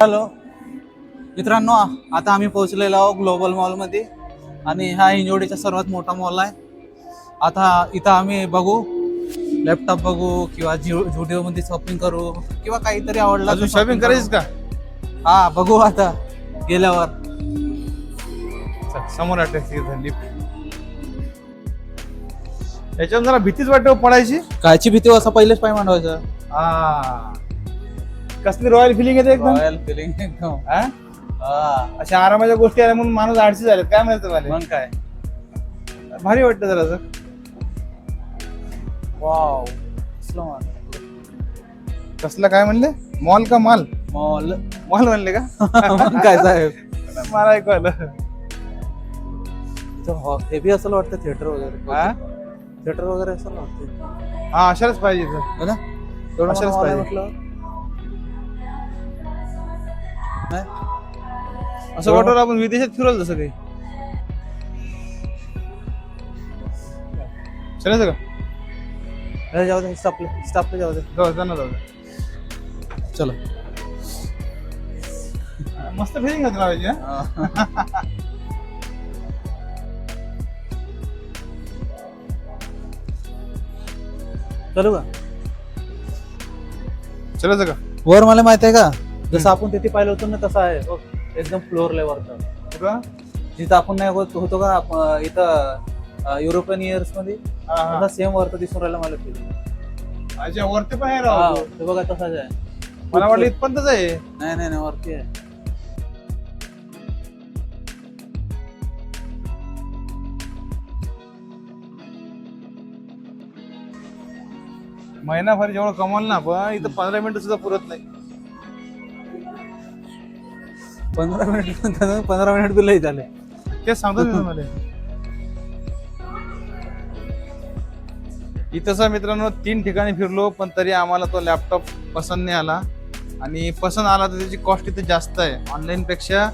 Hello. मित्रांनो आता आम्ही पोहोचलेलो आहोत ग्लोबल मॉलमध्ये आणि हा हिंजवडीचा सर्वात मोठा मॉल आहे. आता इथं आम्ही बघू लॅपटॉप बघू किंवा झुडिओ मध्ये शॉपिंग करू किंवा काहीतरी आवडलं अजून शॉपिंग करू. करायचीस का? हा बघू आता गेल्यावर. समोर याच्यावर जरा भीतीच वाटते हो पडायची. कायची भीती हो, असं पहिलेच पाय मांडवायचं. हा. कसली रॉयल फिलिंग येते एकदम? रॉयल फिलिंग एकदम. हा? हा. अशा आरामाच्या गोष्टी आल्या म्हणून माणूस आळशी झाले काय म्हणत मला मग काय? भारी वाटतं जरा वाव कसलं काय म्हणले? मॉल का माल मॉल मॉल म्हणले का? मग काय साहेब? मला ऐकू आलं. हेवी असं वाटतं थिएटर वगैरे. हा? थिएटर वगैरे असं वाटतं. हा अशाच पाहिजे इथं. हो ना? आहे पाहिजे. म्हटलं. असं वाटलं आपण विदेशात फिरवलं जसं काही चालायचं का अरे जाऊ दे स्टॉपले स्टॉपले जाऊ दे. जाऊ जा ना जाऊ दे. चलो. मस्त फिलिंग होती लावायची? चलू का? चालायचं का वर मला माहीत आहे का? जसं आपण तिथे पाहिलं होतं ना तसं आहे. बघ, एकदम फ्लोअर लेवलचं? जिथं आपण नाही होत- होतो का आप- इथं युरोपियन इयर्समध्ये हा, हा. सेम वरतं दिसून राहिला मला. अच्छा वरती पण आहे हा, राव ते बघा तसाच आहे. मला वाटलं इथपर्यंतच आहे. नाही नाही नाही वरती आहे. महिनाभर जेवढं कमवलं ना पण इथं पंधरा मिनिटं सुद्धा पुरत नाही. पंधरा मिनिट पंधरा मिनिट बी लई झाले. तेच सांगतो मी तुम्हाला इथं मित्रांनो तीन ठिकाणी फिरलो पण तरी आम्हाला तो लॅपटॉप पसंत नाही आला. आणि पसंत आला तर त्याची कॉस्ट इथे जास्त आहे. ऑनलाईन पेक्षा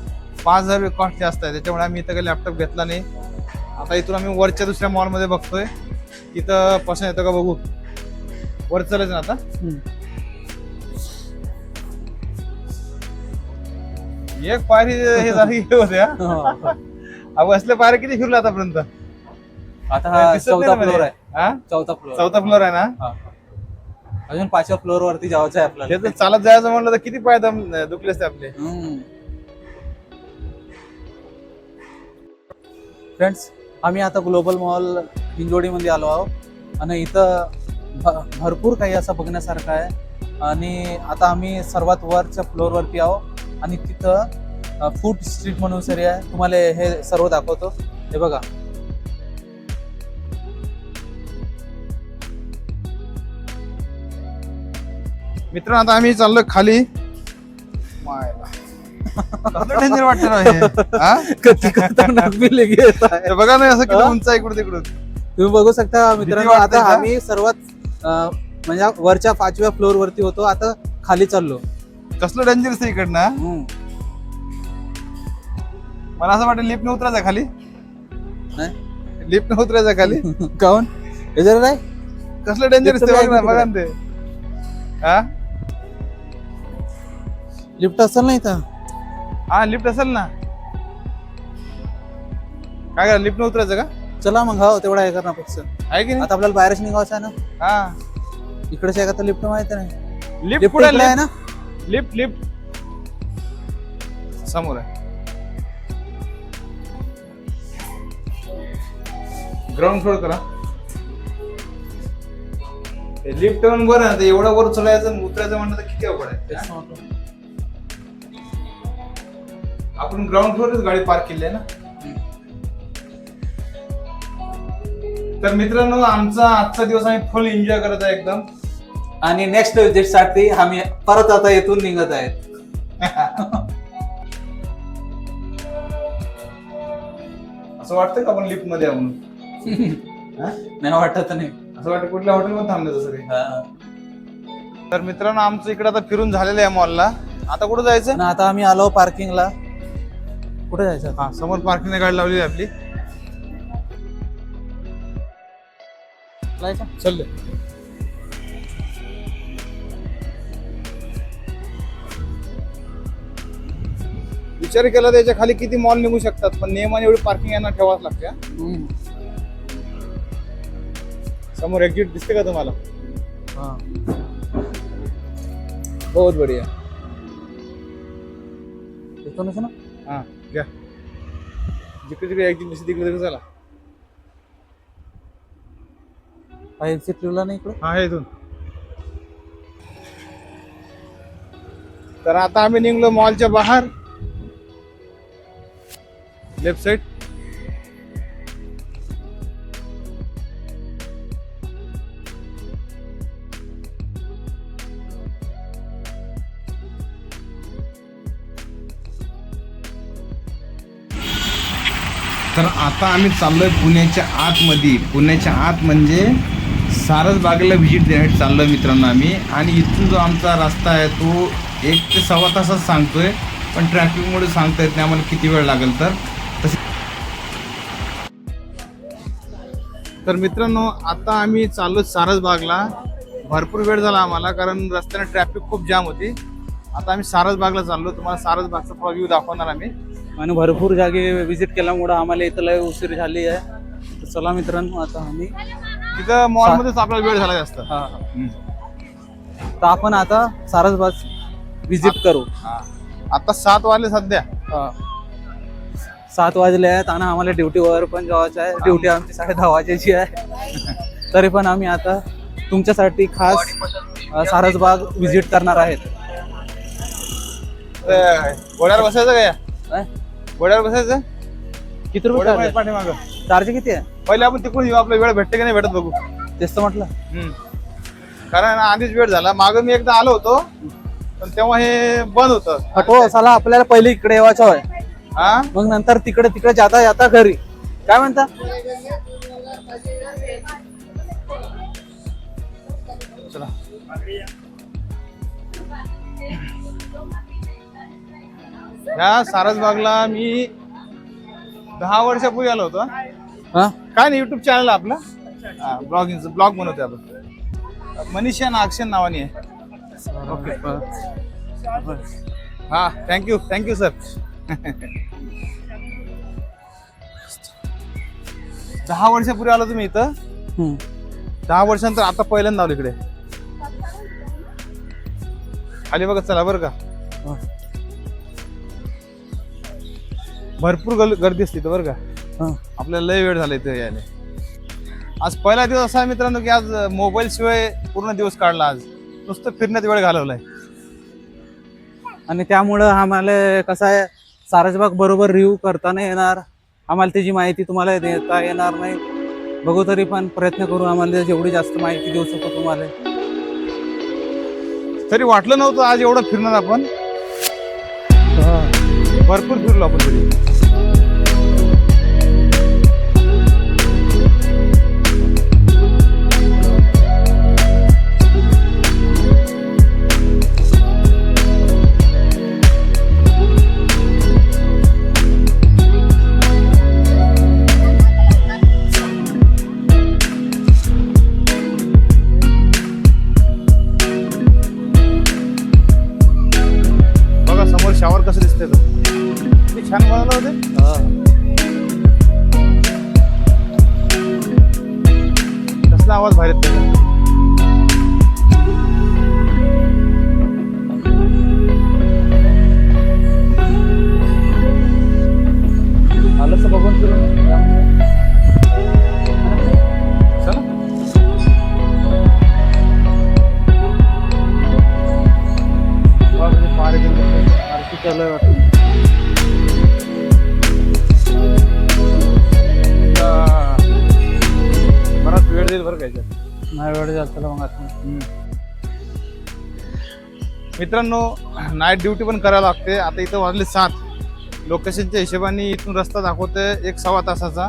पाच हजार कॉस्ट जास्त आहे. त्याच्यामुळे आम्ही इथं काही लॅपटॉप घेतला नाही. आता इथून आम्ही वरच्या दुसऱ्या मॉलमध्ये बघतोय. तिथं पसंत येतं का बघू? वर चालायचं ना आता? एक पायरी हे झाली होत्या अहो असल्या पायऱ्या किती फिरलो आतापर्यंत? आता हा दिसत नाही चौथा मध्ये. फ्लोअर आहे. हा? चौथा फ्लोअर चौथा फ्लोअर आहे ना? हा. अजून पाचव्या फ्लोअर वरती जायचं आहे हे आपल्याला तर चालत जायचं म्हणलं तर किती पाय दम दुखले असते आपले. फ्रेंड्स आम्ही आता ग्लोबल मॉल हिंजोडीमध्ये आलो आहोत. आणि इथं भ- भरपूर काही असं बघण्यासारखं आहे. आणि आता आम्ही सर्वात वरच्या फ्लोअरवरती आहोत. आणि तिथं फूड स्ट्रीट म्हणून सरी आहे तुम्हाला हे सर्व दाखवतो. हे बघा. मित्र आता आम्ही चाललो खाली. बघा ना असं किती? उंच आहे इकडून तिकडून. तुम्ही बघू शकता मित्रांनो आता? आम्ही सर्वात म्हणजे वरच्या पाचव्या फ्लोअर वरती होतो आता खाली चाललो. कसलं डेंजर असतं इकडनं. मला असं वाटतं लिफ्ट न उतरायचं खाली? लिफ्ट न उतरायचं खाली. काऊन नाही? कसलं डेंजर Lift असते तर बघ ना आहे बघा ना ते. हा? लिफ्ट असेल ना इथं. हा लिफ्ट असेल ना. काय करा लिफ्ट न उतरायचं का? चला मग हो तेवढा हे करणार फक्त. आहे की नाही? आता आपल्याला बाहेरच निघायचं आहे ना. हा. इकडेच आहे का तर लिफ्ट माहिती नाही. लिफ्ट इकडे आहे ना? लिफ्ट लिफ्ट समोर आहे. ग्राउंड फ्लोर करा. लिफ्ट पण बरं ते एवढं वर चढायचं आणि उतरायचं म्हणलं तर किती अवघड आहे. आपण ग्राउंड फ्लोरच गाडी पार्क केली आहे ना? तर मित्रांनो आमचा आजचा दिवस आम्ही फुल एन्जॉय करत आहे एकदम. आणि नेक्स्ट विजिटसाठी आम्ही परत आता येथून निघत आहेत. असं वाटतं का आपण लिफ्टमध्ये आहे म्हणून हा? नाही वाटत नाही. असं वाटतं कुठल्या हॉटेलमध्ये थांबलं तसं काही. तर मित्रांनो आमचं इकडे आता फिरून झालेलं आहे मॉलला आता कुठं जायचं? आणि आता आम्ही आलो पार्किंगला कुठे जायचं आता? हा समोर पार्किंग गाडी लावली आहे आपली. जायचं? चल विचार केला त्याच्याखाली किती मॉल निघू शकतात? पण नियमाने एवढी पार्किंग यांना ठेवाच लागते हा. समोर एक्झिट दिसते का तुम्हाला? हा. बहुत बढिया. इथूनच ना हा घ्या. जिकडे जिकडे एक्झिट दिसते तिकडे तिकडे चला. हा एक्झिट लिहिला नाही इकडे? हा हे इथून. तर आता आम्ही निघलो मॉलच्या बाहेर. Left side. तर आता आम्ही चाललोय पुण्याच्या आतमध्ये. पुण्याच्या आत म्हणजे सारसबागेला व्हिजिट देण्यासाठी चाललोय मित्रांनो आम्ही. आणि इथून जो आमचा रस्ता आहे तो एक ते सव्वा तासात सांगतोय पण ट्रॅफिकमुळे सांगता येत नाही आम्हाला किती वेळ लागेल तर. तर मित्रांनो आता आम्ही चाललो सारसबागला भरपूर वेळ झाला आम्हाला कारण रस्त्याने ट्रॅफिक खूप जाम होती. आता आम्ही सारसबागला चाललो. तुम्हाला सारसबागचा थोडा व्ह्यू दाखवणार आम्ही. आणि भरपूर जागे विजिट केल्यामुळं आम्हाला इथं लय उशीर झाली आहे. तर चला मित्रांनो आता आम्ही तिथं मॉलमध्येच आपल्याला वेळ झाला जास्त. हा तर आपण आता सारसबाग विजिट करू. हा. आता सात वाजले सध्या. हा. सात वाजले आहेत आणि आम्हाला ड्युटीवर पण जायचं आहे. ड्युटी आमची साडे दहा वाजायची आहे. तरी पण आम्ही आता तुमच्यासाठी खास सारसबाग विजिट करणार आहेत. घोड्यावर बसायचं काय? घोड्यावर बसायचं? किती रुपये पाठीमागं? चार्ज किती आहे? पहिले आपण तिकडून येऊ आपला वेळ भेटते की नाही भेटत बघू. तेच तर म्हटलं. कारण आधीच वेळ झाला. मागं मी एकदा आलो होतो पण तेव्हा हे बंद होतं. हटो चला आपल्याला पहिले इकडे यावायचं आहे हा? मग नंतर तिकडे तिकडे जाता जाता घरी. काय म्हणता? चला. या सारसबागला मी दहा वर्षापूर्वी आलो होतो. हा? काय नाही युट्यूब चॅनल आपला. ब्लॉगिंग ब्लॉग बनवतोय आपण. मनीषा नागशन नावाने आहे. ओके हा थँक्यू थँक्यू सर दहा वर्षापूर्वी आलो तुम्ही इथं. दहा वर्षानंतर आता पहिल्यांदा आलो इकडे. खाली बघा चला बरं का. भरपूर गर्दी असते बरं का. आपल्याला लय वेळ झाला इथे यायला. आज पहिला दिवस असा आहे मित्रांनो की आज मोबाईल शिवाय पूर्ण दिवस काढला आज. नुसतं फिरण्यात वेळ घालवलाय. आणि त्यामुळं आम्हाला कसं आहे सारसबाग बरोबर रिव्ह्यू करता नाही येणार. आम्हाला त्याची माहिती तुम्हाला देता येणार नाही. बघू तरी पण प्रयत्न करू आम्हाला जेवढी जास्त माहिती देऊ शकतो तुम्हाला. तरी वाटलं नव्हतं आज एवढं फिरणार आपण. भरपूर फिरलो आपण तरी. आवाज बाहेर येत आलं तर बघून चला. मित्रांनो नाईट ड्युटी पण करायला लागते. आता इथं वाजले सात. लोकेशनच्या हिशोबाने इथून रस्ता दाखवतोय एक सव्वा तासाचा.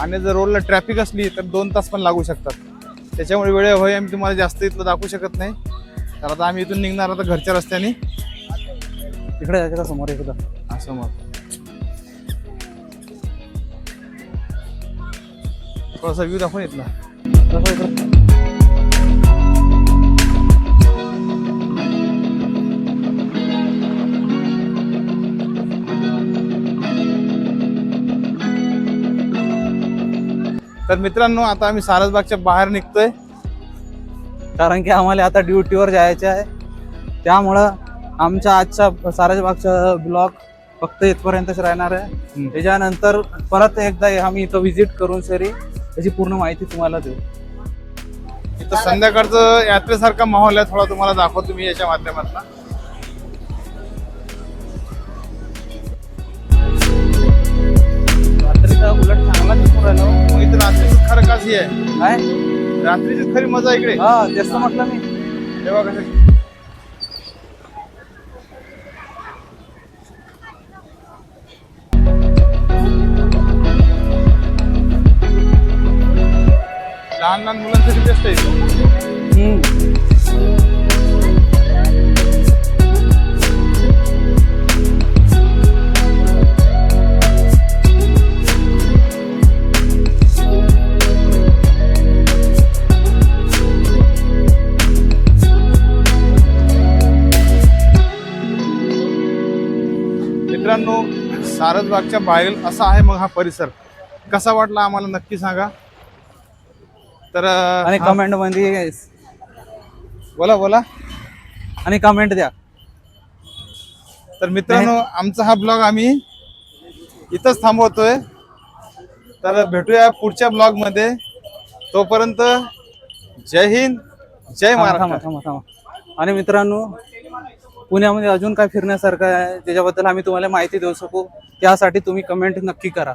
आणि जर रोडला ट्रॅफिक असली तर दोन तास पण लागू शकतात. त्याच्यामुळे वेळे होय आम्ही तुम्हाला जास्त इथलं दाखवू शकत नाही. तर आता आम्ही इथून निघणार आता घरच्या रस्त्याने. तिकडे जायचं का समोर एकदा असं मग थोडासा व्ह्यू दाखवून कसं तर मित्रांनो आता आम्ही सारसबागच्या बाहेर निघतोय. कारण की आम्हाला आता ड्युटीवर जायचं आहे. त्यामुळं आमच्या आजच्या सारसबागचा ब्लॉग फक्त इथपर्यंतच राहणार आहे. त्याच्यानंतर परत एकदा आम्ही इथं व्हिजिट करून सरी त्याची पूर्ण माहिती तुम्हाला देऊ. इथं संध्याकाळचं यात्रेसारखा माहोल आहे थोडा तुम्हाला दाखवतो मी याच्या माध्यमातून. उलट चांगला दिसून राहिला. मग इथं रात्रीच खरं काशी आहे काय रात्रीची खरी मजा आहे इकडे हा तेच तर म्हटलं मी तेव्हा कसं लहान लहान मुलांसाठी बेस्ट आहे इथं. हम्म. सारसबागच्या बाहेर असा आहे मग हा परिसर. कसा वाटला आम्हाला नक्की सांगा. तर आणि हा, कमेंटमध्ये बोला बोला. आणि कमेंट द्या. तर मित्रांनो आमचा हा ब्लॉग आम्ही इथंच थांबवतोय. तर भेटूया पुढच्या ब्लॉगमध्ये तोपर्यंत जय हिंद जय थांबा, थांबा, महाराष्ट्र थांबा, थांबा. आणि मित्रांनो पुण्यामध्ये अजून काय फिरण्यासारखं आहे त्याच्याबद्दल आम्ही तुम्हाला माहिती देऊ शकू त्यासाठी तुम्ही कमेंट नक्की करा.